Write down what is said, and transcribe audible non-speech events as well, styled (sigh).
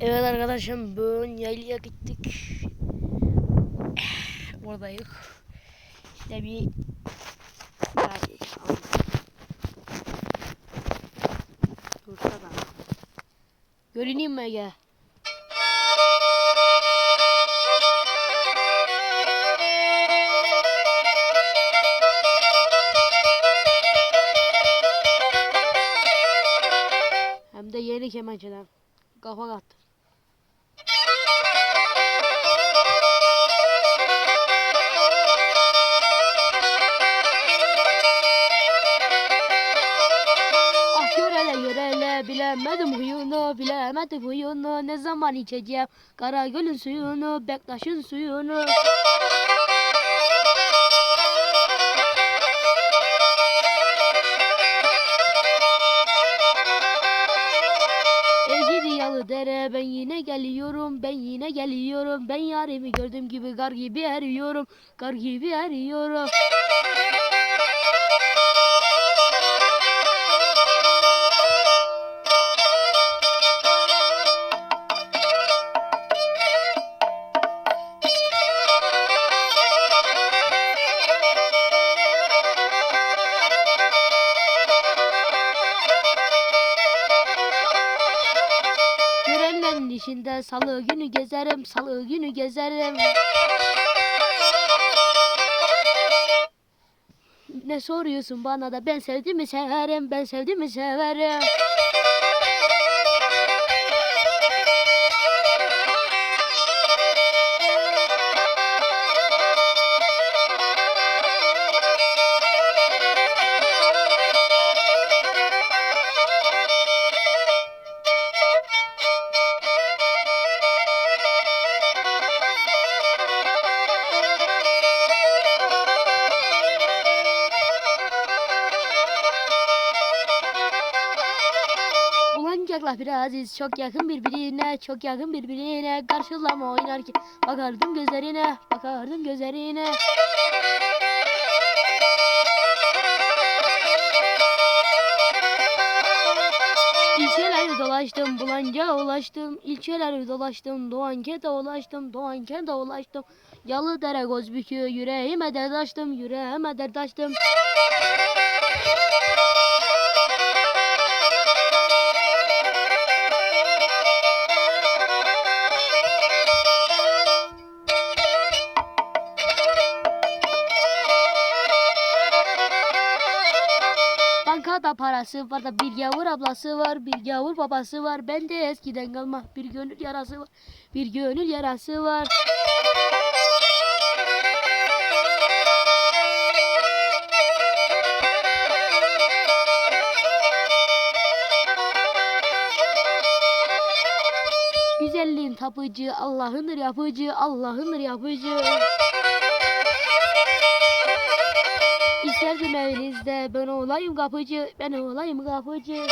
Evet arkadaşım bugün yaylaya gittik. Buradayız. İşte bir çalalım. Dursa da. Görüneyim mi Ege? Hem de yeni kemençeden. Kafa kattı. Görele bilemedim huyunu bilemedim huyunu. Ne zaman içeceğim? Karagöl'ün suyunu Bektaş'ın suyunu. Yalı dere ben yine geliyorum ben yine geliyorum. Ben yarimi gördüğüm gibi kar gibi eriyorum kar gibi eriyorum Görenlerin işinde salı günü gezerim, salı günü gezerim. Ne soruyorsun bana da ben sevdiğimi severim, ben sevdiğimi severim. Bulancaklar biraz iz çok yakın birbirine, çok yakın birbirine. Karşılama oynarken bakardım gözlerine, bakardım gözlerine. İlçeleri dolaştım, bulanca ulaştım. İlçeleri dolaştım, Doğan kente ulaştım, Doğan kente ulaştım. Yalıdere Gözbükü, yüreğime dert açtım, yüreğime dert açtım. Bankada parası var da bir yavur ablası var, bir yavur babası var. Bende eskiden kalma bir gönül yarası var, bir gönül yarası var. Güzelliğin tapıcı, Allah'ındır yapıcı, Allah'ındır yapıcı. Gördüm evinizde ben olayım kapıcı ben olayım kapıcı. (laughs)